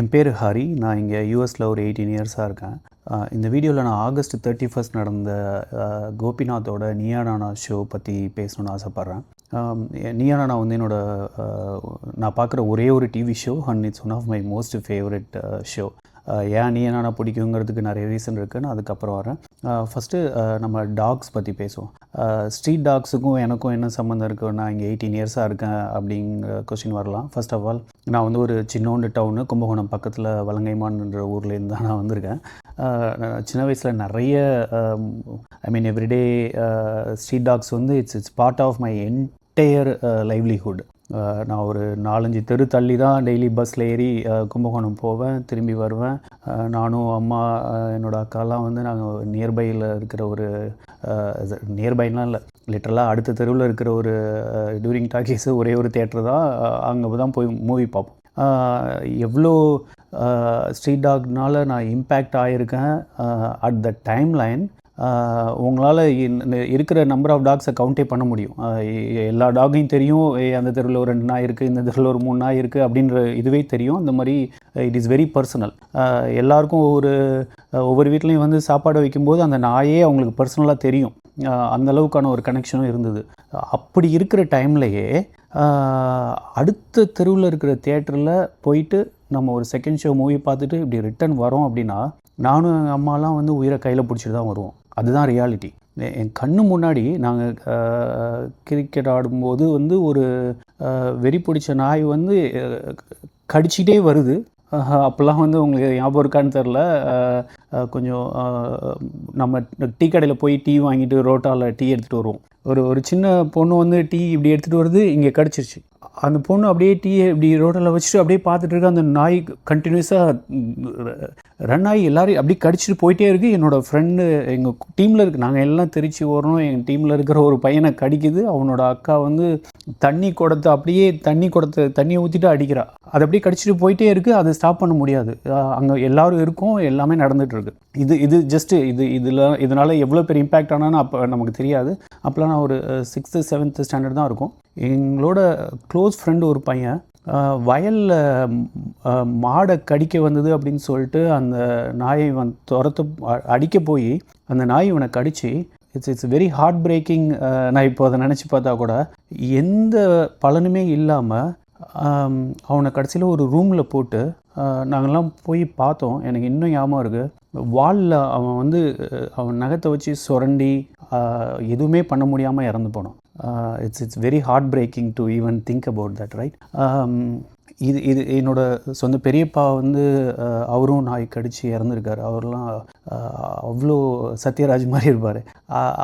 என் பேர் ஹரி. நான் இங்கே யூஎஸில் ஒரு எயிட்டீன் இயர்ஸாக இருக்கேன். இந்த வீடியோவில் நான் ஆகஸ்ட் தேர்ட்டி ஃபஸ்ட் நடந்த கோபிநாத்தோட நியானானா ஷோ பற்றி பேசணுன்னு ஆசைப்பட்றேன். நியானானா வந்து என்னோட நான் பார்க்குற ஒரே ஒரு TV show and it's one of my most favourite show ஏன் நீ நியானானா பிடிக்குங்கிறதுக்கு நிறைய ரீசன் இருக்குன்னு அதுக்கப்புறம் வரேன். ஃபஸ்ட்டு நம்ம டாக்ஸ் பற்றி பேசுவோம். ஸ்ட்ரீட் டாக்ஸுக்கும் எனக்கும் என்ன சம்மந்தம் இருக்குது நான் இங்கே எயிட்டீன் இயர்ஸாக இருக்கேன் அப்படிங்கிற கொஸ்டின் வரலாம். ஃபர்ஸ்ட் ஆஃப் ஆல் நான் வந்து ஒரு சின்னோண்டு டவுனு கும்பகோணம் பக்கத்தில் வலங்கைமான்ன்ற ஊர்லேருந்து தான் நான் வந்திருக்கேன். சின்ன வயசில் நிறைய I mean everyday street dogs வந்து it's it's part of my entire livelihood நான் ஒரு நாலஞ்சு தெரு தள்ளி தான் டெய்லி பஸ்ஸில் ஏறி கும்பகோணம் போவேன் திரும்பி வருவேன். நானும் அம்மா என்னோட அக்காலாம் வந்து நாங்கள் நியர்பையில் இருக்கிற ஒரு நியர்பைலாம் இல்லை லிட்டரலாக அடுத்த தெருவில் இருக்கிற ஒரு டூரிங் டாக்கீஸு ஒரே ஒரு தேட்டர் தான் அங்கே தான் போய் மூவி பார்ப்போம். எவ்வளோ ஸ்ட்ரீட் டாக்னால நான் இம்பேக்ட் ஆகியிருக்கேன் அட் த டைம் லைன் உங்களால் இருக்கிற நம்பர் ஆஃப் டாக்ஸை கவுண்டே பண்ண முடியும். எல்லா டாகையும் தெரியும். அந்த தெருவில் ஒரு ரெண்டு நாய் இருக்குது இந்த தெருவில் ஒரு மூணு நாய் இருக்குது அப்படின்ற இதுவே தெரியும். இந்த மாதிரி இட் இஸ் வெரி பர்சனல் எல்லாருக்கும் ஒவ்வொரு ஒவ்வொரு வீட்லேயும் வந்து சாப்பாடு வைக்கும்போது அந்த நாயே அவங்களுக்கு பர்சனலாக தெரியும். அந்த அளவுக்கான ஒரு கனெக்ஷனும் இருந்தது. அப்படி இருக்கிற டைம்லையே அடுத்த தெருவில் இருக்கிற தேட்டரில் போயிட்டு நம்ம ஒரு செகண்ட் ஷோ மூவி பார்த்துட்டு இப்படி ரிட்டர்ன் வரோம் அப்படின்னா நானும் எங்கள் அம்மாலாம் வந்து உயிரை கையில் பிடிச்சிட்டு தான் வருவோம். அதுதான் ரியாலிட்டி என் கண்ணு முன்னாடி நாங்கள் கிரிக்கெட் ஆடும்போது வந்து ஒரு வெறி பிடிச்ச நாய் வந்து கடிச்சிட்டே வருது. அப்போல்லாம் வந்து உங்களுக்கு ஞாபகம் இருக்கான்னு தெரில கொஞ்சம் நம்ம டீ கடையில் போய் டீ வாங்கிட்டு ரோட்டாவில் டீ எடுத்துகிட்டு வருவோம். ஒரு ஒரு சின்ன பொண்ணு வந்து டீ இப்படி எடுத்துகிட்டு வருது இங்கே கடிச்சிருச்சு. அந்த பொண்ணு அப்படியே டீ இப்படி ரோட்டில் வச்சுட்டு அப்படியே பார்த்துட்டு இருக்கு அந்த நாய் கண்டினியூஸாக ரன் ஆகி எல்லாரையும் அப்படியே கடிச்சிட்டு போயிட்டே இருக்குது என்னோடய ஃப்ரெண்டு எங்கள் டீமில் இருக்கு. நாங்கள் எல்லாம் திருச்சி ஓடுறோம். எங்கள் டீமில் இருக்கிற ஒரு பையனை கடிக்குது. அவனோட அக்கா வந்து தண்ணி குடத்தை அப்படியே தண்ணி குடத்தை தண்ணியை ஊற்றிட்டு அடிக்கிறா. அது அப்படியே கடிச்சிட்டு போயிட்டே இருக்குது அதை ஸ்டாப் பண்ண முடியாது. அங்கே எல்லாரும் இருக்கும். எல்லாமே நடந்துகிட்ருக்கு இது இது ஜஸ்ட்டு இது இதில் இதனால் எவ்வளோ பெரிய இம்பேக்ட் ஆனான்னு அப்போ நமக்கு தெரியாது. அப்போலாம் நான் ஒரு சிக்ஸ்த்து செவன்த்து ஸ்டாண்டர்ட் தான் இருக்கும். எங்களோட க்ளோஸ் ஃப்ரெண்டு ஒரு பையன் வயலில் மாடை கடிக்க வந்தது அப்படின்னு சொல்லிட்டு அந்த நாயை வந் துரத்து அடிக்க போய் அந்த நாய் இவனை கடிச்சு it's it's very heartbreaking நான் இப்போ அதை நினச்சி பார்த்தா கூட எந்த பலனுமே இல்லாமல் அவனை கடைசியில் ஒரு ரூமில் போட்டு நாங்கள்லாம் போய் பார்த்தோம். எனக்கு இன்னும் ஞாபகம் இருக்குது வாலில் அவன் வந்து அவன் நகத்தை வச்சு சுரண்டி எதுவுமே பண்ண முடியாமல் இறந்து போனான். It's it's very heartbreaking to even think about that right இது இது என்னோட சொந்த பெரியப்பா வந்து uh, அவரும் நாய் கடிச்சு இறந்துருக்காரு. அவர்லாம் uh, அவ்வளோ சத்யராஜ் மாதிரி இருப்பார்.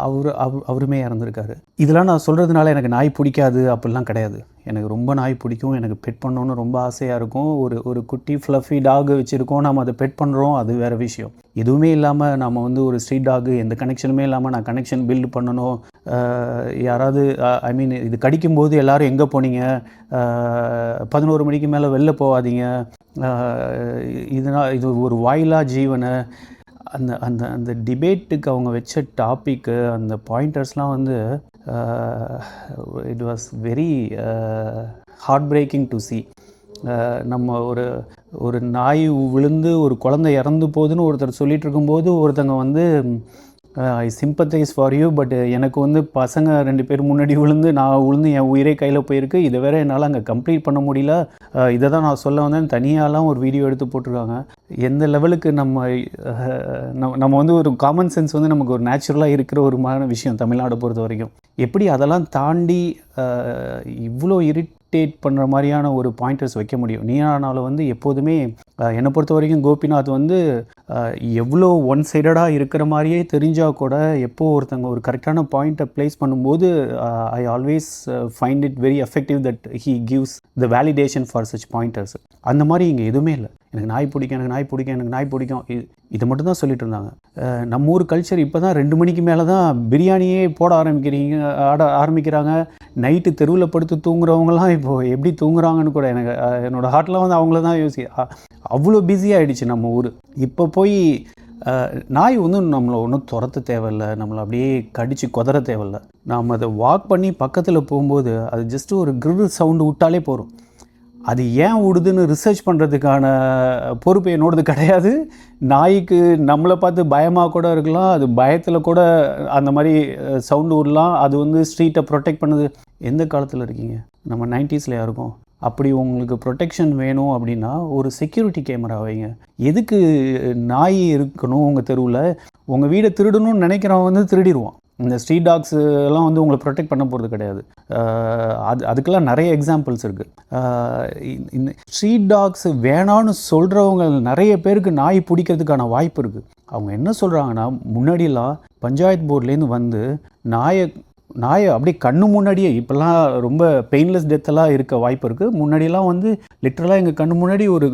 அவர் அவர் அவருமே இறந்துருக்காரு. இதெல்லாம் நான் சொல்கிறதுனால எனக்கு நாய் பிடிக்காது அப்படிலாம் கிடையாது. எனக்கு ரொம்ப நாய் பிடிக்கும். எனக்கு பெட் பண்ணணும்னு ரொம்ப ஆசையாக இருக்கும். ஒரு ஒரு குட்டி ஃப்ளஃபி டாக் வச்சுருக்கோம். நம்ம அதை பெட் பண்ணுறோம் அது வேறு விஷயம். எதுவுமே இல்லாமல் நம்ம வந்து ஒரு ஸ்ட்ரீட் டாக் எந்த கனெக்ஷனுமே இல்லாமல் நான் கனெக்ஷன் பில்ட் பண்ணணும். யாராவது ஐ மீன் இது கடிக்கும்போது எல்லோரும் எங்கே போனீங்க? பதினோரு மணிக்கு மேலே வெளில போகாதீங்க. இதுனா இதனால் இது ஒரு வாயிலா ஜீவனை. அந்த அந்த அந்த டிபேட்டுக்கு அவங்க வச்ச டாப்பிக்கு அந்த பாயிண்டர்ஸ்லாம் வந்து it was very heartbreaking to see நம்ம ஒரு ஒரு நாய் விழுந்து ஒரு குழந்தை இறந்து போகுதுன்னு ஒருத்தர் சொல்லிகிட்டு இருக்கும்போது ஒருத்தங்க வந்து I sympathise for you but எனக்கு வந்து பசங்க ரெண்டு பேர் முன்னாடி விழுந்து நான் விழுந்து என் உயிரே கையில் போயிருக்கு. இதை வேற என்னால் அங்கே கம்ப்ளீட் பண்ண முடியல. இதை தான் நான் சொல்ல வந்தேன். தனியாலாம் ஒரு வீடியோ எடுத்து போட்டிருக்காங்க. எந்த லெவலுக்கு நம்ம நம்ம நம்ம வந்து ஒரு காமன் சென்ஸ் வந்து நமக்கு ஒரு நேச்சுரலாக இருக்கிற ஒரு மாதிரி விஷயம் தமிழ்நாடு பொறுத்த வரைக்கும். எப்படி அதெல்லாம் தாண்டி இவ்வளோ இரிட்டேட் பண்ணுற மாதிரியான ஒரு பாயிண்டர்ஸ் வைக்க முடியும்? நீனானால வந்து எப்போதுமே என்னை பொறுத்த வரைக்கும் கோபிநாத் வந்து எவ்வளோ ஒன் சைடடாக இருக்கிற மாதிரியே தெரிஞ்சால் கூட எப்போது ஒருத்தங்க ஒரு கரெக்டான பாயிண்ட்டை ப்ளேஸ் பண்ணும்போது I always find it very effective that he gives the validation for such pointers அந்த மாதிரி இங்கே எதுவுமே இல்லை. எனக்கு நாய் பிடிக்கும் எனக்கு நாய் பிடிக்கும் எனக்கு நாய் பிடிக்கும். இது மட்டும் தான் சொல்லிட்டு இருந்தாங்க. நம்ம ஊர் கல்ச்சர் இப்போ தான் ரெண்டு மணிக்கு மேலே தான் பிரியாணியே போட ஆரம்பிக்கிறீங்க ஆட ஆரம்பிக்கிறாங்க. நைட்டு தெருவில் படுத்து தூங்குறவங்கலாம் இப்போது எப்படி தூங்குறாங்கன்னு கூட எனக்கு என்னோடய ஹார்ட்லாம் வந்து அவங்கள தான் யோசி அவ்வளோ பிஸி ஆகிடுச்சு நம்ம ஊர். இப்போ போய் நாய் ஒன்றும் நம்மளை ஒன்றும் துரத்த தேவையில்ல. நம்மளை அப்படியே கடித்து குதற தேவையில்லை. நாம் அதை வாக் பண்ணி பக்கத்தில் போகும்போது அது ஜஸ்ட் ஒரு கிரில் சவுண்டு விட்டாலே போகிறோம் அது ஏன் விடுதுன்னு ரிசர்ச் பண்ணுறதுக்கான பொறுப்பு என்னோடது கிடையாது. நாய்க்கு நம்மளை பார்த்து பயமாக கூட இருக்கலாம். அது பயத்தில் கூட அந்த மாதிரி சவுண்டு விடலாம். அது வந்து ஸ்ட்ரீட்டை ப்ரொடெக்ட் பண்ணுது. எந்த காலத்தில் இருக்கீங்க? நம்ம நைன்டிஸில் யாருக்கும்? அப்படி உங்களுக்கு ப்ரொடெக்ஷன் வேணும் அப்படின்னா ஒரு செக்யூரிட்டி கேமரா வைங்க. எதுக்கு நாய் இருக்கணும் உங்கள் தெருவில்? உங்கள் வீடை திருடணும்னு நினைக்கிறவன் வந்து திருடிடுவான் இந்த ஸ்ட்ரீட் டாக்ஸ் எல்லாம் வந்து உங்களை ப்ரொடெக்ட் பண்ண போகிறது கிடையாது. அது அதுக்கெல்லாம் நிறைய எக்ஸாம்பிள்ஸ் இருக்குது இந்த ஸ்ட்ரீட் டாக்ஸ் வேணான்னு சொல்கிறவங்க நிறைய பேருக்கு நாய் பிடிக்கிறதுக்கான வாய்ப்பு இருக்குது அவங்க என்ன சொல்கிறாங்கன்னா முன்னாடிலாம் பஞ்சாயத்து போர்ட்லேருந்து வந்து நாயை நாயை அப்படியே கண்ணு முன்னாடியே இப்போல்லாம் ரொம்ப பெயின்லெஸ் டெத்தெல்லாம் இருக்க வாய்ப்பு இருக்குது முன்னாடியெல்லாம் வந்து லிட்ரலாக எங்கள் கண்ணு முன்னாடி ஒரு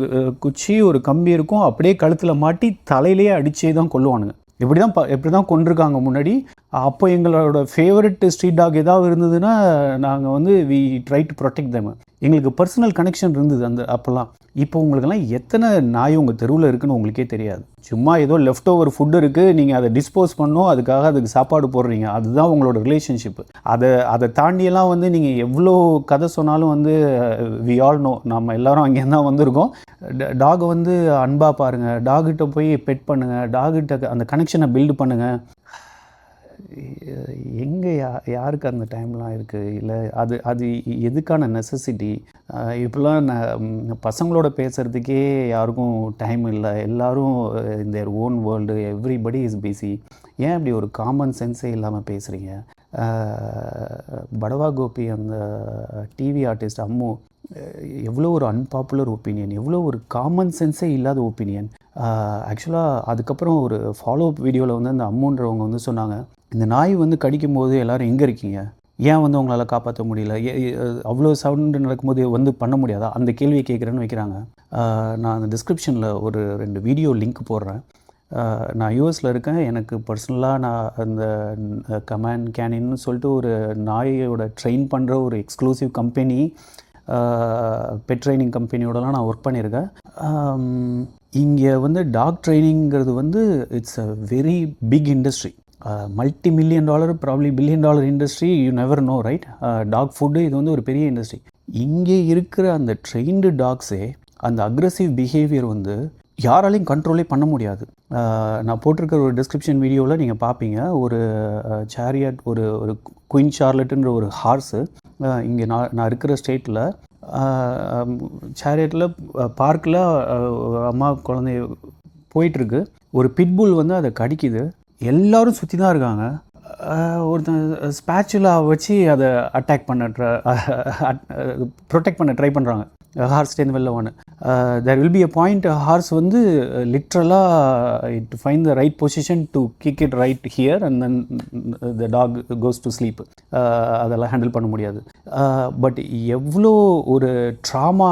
குச்சி ஒரு கம்பி இருக்கும். அப்படியே கழுத்தில் மாட்டி தலையிலேயே அடிச்சே தான் கொல்லுவானுங்க. இப்படி தான் ப இப்படி தான் கொண்டிருக்காங்க முன்னாடி. அப்போ எங்களோட ஃபேவரட் ஸ்ட்ரீட் டாக் ஏதாவது இருந்ததுன்னா நாங்கள் வந்து we try to protect them எங்களுக்கு பர்சனல் கனெக்ஷன் இருந்தது அந்த அப்போல்லாம் இப்போ உங்களுக்கெல்லாம் எத்தனை நாய் உங்கள் தெருவில் இருக்குன்னு உங்களுக்கே தெரியாது. சும்மா ஏதோ லெஃப்ட் ஓவர் ஃபுட் இருக்குது நீங்கள் அதை டிஸ்போஸ் பண்ணோம் அதுக்காக அதுக்கு சாப்பாடு போடுறீங்க. அதுதான் உங்களோட ரிலேஷன்ஷிப் அதை அதை தாண்டியெல்லாம் வந்து நீங்கள் எவ்வளோ கதை சொன்னாலும் வந்து வி ஆல் நோ நம்ம எல்லோரும் அங்கே தான் வந்திருக்கோம். டாகை வந்து அன்பாக பாருங்கள் டாகிட்ட போய் பெட் பண்ணுங்கள் டாகிட்ட அந்த கனெக்ஷனை பில்டு பண்ணுங்கள் எங்கே யா யாருக்கு அந்த டைம்லாம் இருக்குது இல்லை அது அது எதுக்கான நெசசிட்டி இப்போலாம் நான் பசங்களோட பேசுகிறதுக்கே யாருக்கும் டைம் இல்லை. எல்லாரும் இந்த own world everybody is busy ஏன் இப்படி ஒரு காமன் சென்ஸே இல்லாமல் பேசுகிறீங்க படவா கோபி அந்த டிவி ஆர்டிஸ்ட் அம்மு எவ்வளோ ஒரு அன்பாப்புலர் ஒப்பீனியன் எவ்வளோ ஒரு காமன் சென்ஸே இல்லாத ஒப்பீனியன் ஆக்சுவலாக அதுக்கப்புறம் ஒரு ஃபாலோ அப் வீடியோவில் வந்து அந்த அம்முன்றவங்க வந்து சொன்னாங்க இந்த நாய் வந்து கடிக்கும் போது எல்லாரும் எங்கே இருக்கீங்க? ஏன் வந்து உங்களால் காப்பாற்ற முடியல? ஏ- அவ்வளோ சவுண்டு நடக்கும்போது வந்து பண்ண முடியாதா? அந்த கேள்வியை கேட்குறேன்னு வைக்கிறாங்க. நான் அந்த டிஸ்கிரிப்ஷனில் ஒரு ரெண்டு வீடியோ லிங்க் போடுறேன். நான் யூஎஸில் இருக்கேன். எனக்கு பர்சனலாக நான் அந்த கமாண்ட் கேனின்னு சொல்லிட்டு ஒரு நாயோட ட்ரெயின் பண்ணுற ஒரு எக்ஸ்க்ளூசிவ் கம்பெனி பெட் ட்ரைனிங் கம்பெனியோடலாம் நான் ஒர்க் பண்ணியிருக்கேன். இங்கே வந்து டாக் ட்ரைனிங்கிறது வந்து it's a very big industry multi million dollar probably billion dollar industry you never know right dog food இது வந்து ஒரு பெரிய இண்டஸ்ட்ரி இங்கே இருக்கிற அந்த ட்ரெயின்டு டாக்ஸே அந்த அக்ரஸிவ் பிஹேவியர் வந்து யாராலையும் கண்ட்ரோலே பண்ண முடியாது. நான் போட்டிருக்கிற ஒரு டிஸ்கிரிப்ஷன் வீடியோவில் நீங்கள் பார்ப்பீங்க ஒரு சேரியட் ஒரு ஒரு குயின் சார்லட்டுன்ற ஒரு ஹார்ஸு இங்கே நான் நான் இருக்கிற ஸ்டேட்டில் சேரியட்டில் பார்க்கில் அம்மா குழந்தை போயிட்டுருக்கு. ஒரு பிட்புல் வந்து அதை கடிக்குது. எல்லோரும் சுற்றி தான் இருக்காங்க ஒருத்தன் ஸ்பேச்சுலா வச்சு அதை அட்டாக் பண்ண ட்ரை ப்ரொடெக்ட் பண்ண ட்ரை பண்ணுறாங்க ஹார்ஸ்டேருந்து வெளில ஒன்று there will be a point horse வந்து லிட்ரலாக it fine the right position to kick it right here and then the dog goes to sleep அதெல்லாம் ஹேண்டில் பண்ண முடியாது. பட் எவ்வளோ ஒரு ட்ராமா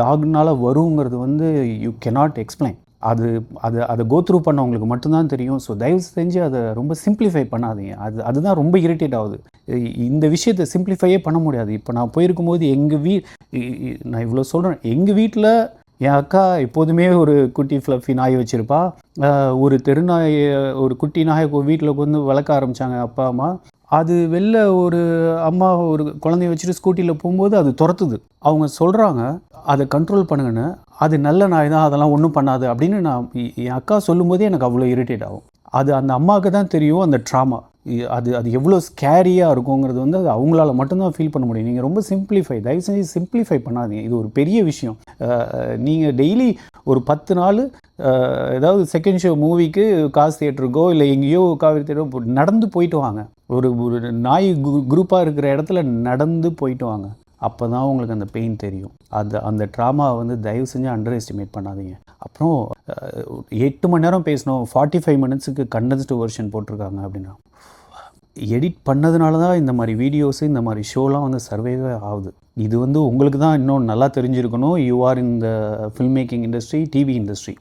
டாக்னால் வருங்கிறது வந்து யூ கெனாட் எக்ஸ்பிளைன் அது அது அதை கோத்ரூ பண்ணவங்களுக்கு மட்டும்தான் தெரியும். ஸோ தயவு செஞ்சு அதை ரொம்ப சிம்பிளிஃபை பண்ணாதீங்க. அது அதுதான் ரொம்ப இரிட்டேட் ஆகுது. இந்த விஷயத்தை சிம்பிளிஃபையே பண்ண முடியாது. இப்போ நான் போயிருக்கும்போது எங்கள் வீ நான் இவ்வளோ சொல்கிறேன் எங்கள் வீட்டில் என் அக்கா எப்போதுமே ஒரு குட்டி ஃப்ளஃபி நாய் வச்சுருப்பா. ஒரு தெருநாய் ஒரு குட்டி நாயை வீட்டில் கொண்டு வளர்க்க ஆரம்பித்தாங்க அப்பா அம்மா. அது வெளில ஒரு அம்மா ஒரு குழந்தைய வச்சுட்டு ஸ்கூட்டியில் போகும்போது அது துரத்துது. அவங்க சொல்கிறாங்க அதை கண்ட்ரோல் பண்ணுங்கன்னு. அது நல்ல நாய் தான் அதெல்லாம் ஒன்றும் பண்ணாது அப்படின்னு நான் என் அக்கா சொல்லும்போதே எனக்கு அவ்வளோ இரிட்டேட் ஆகும். அது அந்த அம்மாவுக்கு தான் தெரியும் அந்த ட்ராமா அது அது எவ்வளோ ஸ்கேரியாக இருக்குங்கிறது வந்து அது அவங்களால மட்டும்தான் ஃபீல் பண்ண முடியும். நீங்கள் ரொம்ப சிம்பிளிஃபை தயவு செஞ்சு சிம்பிளிஃபை பண்ணாதீங்க. இது ஒரு பெரிய விஷயம். நீங்கள் டெய்லி ஒரு பத்து நாள் ஏதாவது செகண்ட் ஷோ மூவிக்கு காசு தியேட்டருக்கோ இல்லை எங்கேயோ காவிரி தேட்டரோ நடந்து போயிட்டு வாங்க. ஒரு ஒரு நாய் குரூப்பாக இருக்கிற இடத்துல நடந்து போயிட்டு வாங்க. அப்போ தான் உங்களுக்கு அந்த பெயின் தெரியும். அது அந்த ட்ராமாவை வந்து தயவு செஞ்சு அண்டர் எஸ்டிமேட் பண்ணாதீங்க. அப்புறம் எட்டு மணி நேரம் பேசணும் ஃபார்ட்டி ஃபைவ் மினிட்ஸுக்கு கண்டென்ஸ்டு வெர்ஷன் போட்டிருக்காங்க அப்படின்னா. எடிட் பண்ணதுனால தான் இந்த மாதிரி வீடியோஸு இந்த மாதிரி ஷோலாம் வந்து சர்வேவே ஆகுது. இது வந்து உங்களுக்கு தான் இன்னும் நல்லா தெரிஞ்சிருக்கணும். யூ ஆர் இந்த film making industry TV industry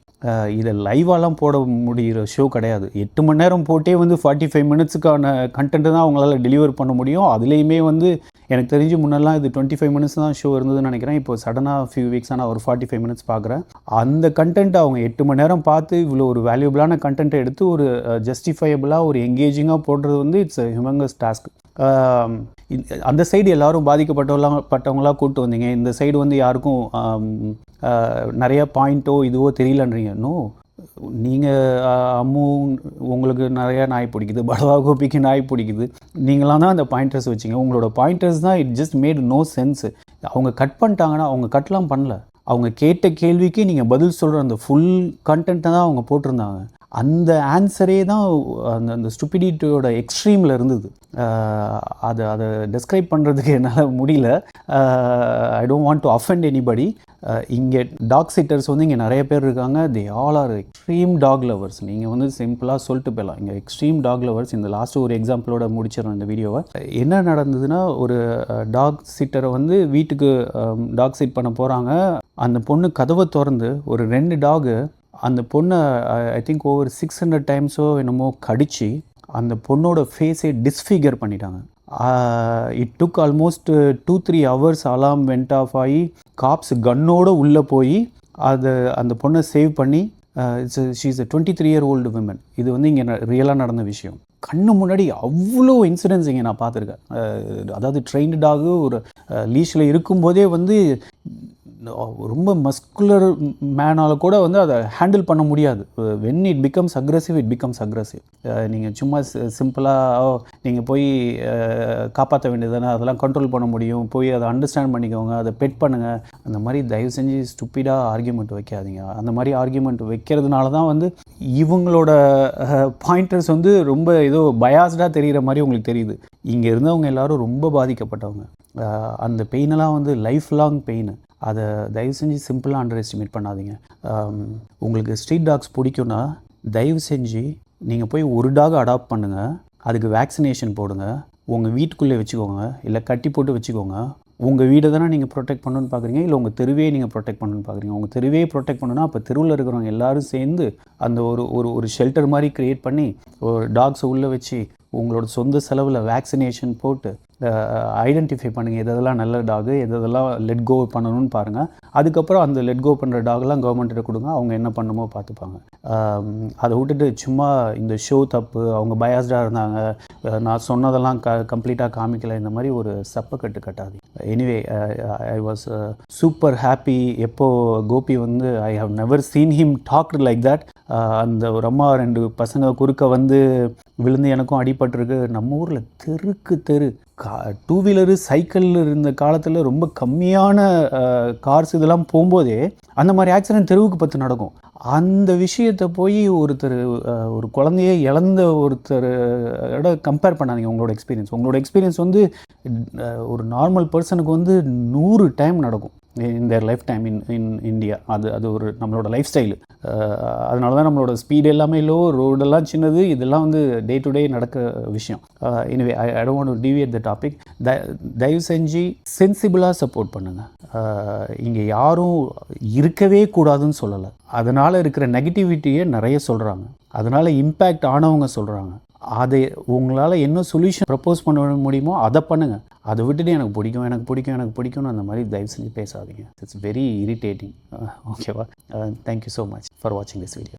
இதை லைவாலாம் போட முடிகிற ஷோ கிடையாது. எட்டு மணி நேரம் போட்டே வந்து ஃபார்ட்டி ஃபைவ் மினிட்ஸுக்கான கண்டென்ட்டு தான் அவங்களால டெலிவர் பண்ண முடியும். அதுலேயுமே வந்து எனக்கு தெரிஞ்சு முன்னெல்லாம் இது டுவெண்ட்டி ஃபைவ் மினிட்ஸ் தான் ஷோ இருந்ததுன்னு நினைக்கிறேன். இப்போ சடனாக ஃபியூ வீக்ஸாக நான் ஒரு ஃபார்ட்டி ஃபைவ் மினிட்ஸ் பார்க்குறேன் அந்த கண்டென்ட் அவங்க எட்டு மணி நேரம் பார்த்து இவ்வளோ ஒரு வேல்யூபிளான கண்டென்ட்டை எடுத்து ஒரு ஜஸ்டிஃபையபிளாக ஒரு எங்கேஜிங்காக போடுறது வந்து இட்ஸ் ஹியூமங்கஸ் டாஸ்க் அந்த சைடு எல்லாரும் பாதிக்கப்பட்டவங்களாம் பட்டவங்களா கூப்பிட்டு வந்தீங்க. இந்த சைடு வந்து யாருக்கும் நிறைய பாயிண்ட்டோ இதுவோ தெரியலன்றீங்க. நோ நீங்கள் அம்மு உங்களுக்கு நிறையா நாய் பிடிக்குது. பலவா கோபிக்கு நாய் பிடிக்குது. நீங்களாம் தான் அந்த பாயிண்டர்ஸ் வச்சிங்க. உங்களோட பாயிண்டர்ஸ் தான் it just made no sense அவங்க கட் பண்ணிட்டாங்கன்னா அவங்க கட்லாம் பண்ணல. அவங்க கேட்ட கேள்விக்கு நீங்கள் பதில் சொல்கிற அந்த ஃபுல் கண்டென்ட்டை தான் அவங்க போட்டிருந்தாங்க. அந்த ஆன்சரே தான் அந்த அந்த ஸ்டுபிடிட்டியோட எக்ஸ்ட்ரீமில் இருந்தது. அதை அதை டெஸ்கிரைப் பண்ணுறதுக்கு என்னால் முடியல. I don't want to offend anybody இங்கே டாக் சிட்டர்ஸ் வந்து இங்கே நிறைய பேர் இருக்காங்க. They all are extreme dog lovers நீங்கள் வந்து சிம்பிளாக சொல்லிட்டு போயிடலாம். இங்கே எக்ஸ்ட்ரீம் டாக் லவர்ஸ் இந்த லாஸ்ட்டு ஒரு எக்ஸாம்பிளோட முடிச்சிடறோம் இந்த வீடியோவை என்ன நடந்ததுன்னா ஒரு டாக் சிட்டரை வந்து வீட்டுக்கு டாக் சிட் பண்ண போகிறாங்க அந்த பொண்ணு கதவை திறந்து ஒரு ரெண்டு டாகு அந்த பொண்ணை I think over six hundred டைம்ஸோ என்னமோ கடித்து அந்த பொண்ணோட ஃபேஸை டிஸ்ஃபிகர் பண்ணிட்டாங்க. It took almost two three hours alarm went off ஆகி காப்ஸ் கன்னோடு உள்ளே போய் அதை அந்த பொண்ணை சேவ் பண்ணி it's she's a twenty three year old women இது வந்து இங்கே ரியலாக நடந்த விஷயம். கண்ணு முன்னாடி அவ்வளோ இன்சிடென்ட்ஸ் இங்கே நான் பார்த்துருக்கேன். அதாவது ட்ரெயின்டு டாகு ஒரு லீஷில் இருக்கும்போதே வந்து ரொம்ப மஸ்குலர் மேனால் கூட வந்து அதை ஹேண்டில் பண்ண முடியாது. When it becomes aggressive it becomes aggressive நீங்கள் சும்மா சிம்பிளாக நீங்கள் போய் காப்பாற்ற வேண்டியதானே அதெல்லாம் கண்ட்ரோல் பண்ண முடியும். போய் அதை அண்டர்ஸ்டாண்ட் பண்ணிக்கோங்க அதை பெட் பண்ணுங்கள் அந்த மாதிரி தயவு செஞ்சு ஸ்டூப்பிடாக ஆர்கியூமெண்ட் வைக்காதீங்க. அந்த மாதிரி ஆர்கியூமெண்ட் வைக்கிறதுனால தான் வந்து இவங்களோட பாயிண்டர்ஸ் வந்து ரொம்ப ஏதோ பயாஸ்டாக தெரிகிற மாதிரி உங்களுக்கு தெரியுது. இங்கே இருந்தவங்க எல்லோரும் ரொம்ப பாதிக்கப்பட்டவங்க. அந்த பெயினெல்லாம் வந்து லைஃப் லாங் பெயின் அதை தயவு செஞ்சு சிம்பிளாக அண்டர் எஸ்டிமேட் பண்ணாதீங்க. உங்களுக்கு ஸ்ட்ரீட் டாக்ஸ் பிடிக்கும்னா தயவு செஞ்சு நீங்கள் போய் ஒரு டாக் அடாப்ட் பண்ணுங்கள் அதுக்கு வேக்சினேஷன் போடுங்க. உங்கள் வீட்டுக்குள்ளே வச்சுக்கோங்க. இல்லை கட்டி போட்டு வச்சுக்கோங்க. உங்கள் வீடை தானே நீங்கள் ப்ரொடெக்ட் பண்ணணும்னு பார்க்குறீங்க இல்லை உங்கள் தெருவே நீங்கள் ப்ரொடெக்ட் பண்ணணும்னு பார்க்குறீங்க உங்கள் தெருவே ப்ரொடெக்ட் பண்ணணும்னா அப்போ தெருவில் இருக்கிறவங்க எல்லோரும் சேர்ந்து அந்த ஒரு ஒரு ஒரு ஷெல்டர் மாதிரி க்ரியேட் பண்ணி ஒரு டாக்ஸை உள்ளே வச்சு உங்களோட சொந்த செலவில் வேக்சினேஷன் போட்டு ஐடென்டிஃபை பண்ணுங்கள் எது எதெல்லாம் நல்ல டாகு எது எதெல்லாம் லெட் கோ பண்ணணும்னு பாருங்கள் அதுக்கப்புறம் அந்த லெட் கோ பண்ணுற டாக்லாம் கவர்மெண்ட்டை கொடுங்க. அவங்க என்ன பண்ணுமோ பார்த்துப்பாங்க. அதை விட்டுட்டு சும்மா இந்த ஷோ தப்பு அவங்க பயாஸ்டாக இருந்தாங்க. நான் சொன்னதெல்லாம் க கம்ப்ளீட்டாக காமிக்கலை. இந்த மாதிரி ஒரு சப்பை கட்டு கட்டாது anyway I was super happy எப்போது கோபி வந்து I have never seen him talked like that அந்த ஒரு அம்மா ரெண்டு பசங்க குறுக்க வந்து விழுந்து எனக்கும் அடிபட்டிருக்கு. நம்ம ஊரில் தெருக்கு தெரு. கா டூ வீலரு சைக்கிளில் இருந்த காலத்தில் ரொம்ப கம்மியான கார்ஸ் இதெல்லாம் போகும்போதே அந்த மாதிரி ஆக்சிடென்ட் தெருவுக்கு பத்து நடக்கும். அந்த விஷயத்தை போய் ஒருத்தர் ஒரு குழந்தைய இழந்த ஒருத்தரோட கம்பேர் பண்ணாதீங்க உங்களோட எக்ஸ்பீரியன்ஸ் உங்களோட எக்ஸ்பீரியன்ஸ் வந்து ஒரு நார்மல் பர்சனுக்கு வந்து நூறு டைம் நடக்கும். In their lifetime in in India அது அது ஒரு நம்மளோட லைஃப் ஸ்டைலு அதனால தான் நம்மளோட ஸ்பீடு எல்லாமே லோ ரோடெல்லாம் சின்னது இதெல்லாம் வந்து டே டு டே நடக்க விஷயம். Anyway I I don't want deviate the topic the தயவு செஞ்சு சென்சிபிளாக சப்போர்ட் பண்ணுங்கள் இங்கே யாரும் இருக்கவே கூடாதுன்னு சொல்லலை. அதனால் இருக்கிற நெகட்டிவிட்டியை நிறைய சொல்கிறாங்க அதனால் இம்பேக்ட் ஆனவங்க சொல்கிறாங்க அதை உங்களால் என்ன சொல்யூஷன் ப்ரப்போஸ் பண்ண முடியுமோ அதை பண்ணுங்கள் அதை விட்டுட்டு எனக்கு பிடிக்கும் எனக்கு பிடிக்கும் எனக்கு பிடிக்கும்னு அந்த மாதிரி தயவு செஞ்சு பேசாதீங்க. இட்ஸ் வெரி இரிட்டேட்டிங் ஓகேவா thank you so much for வாட்சிங் திஸ் வீடியோ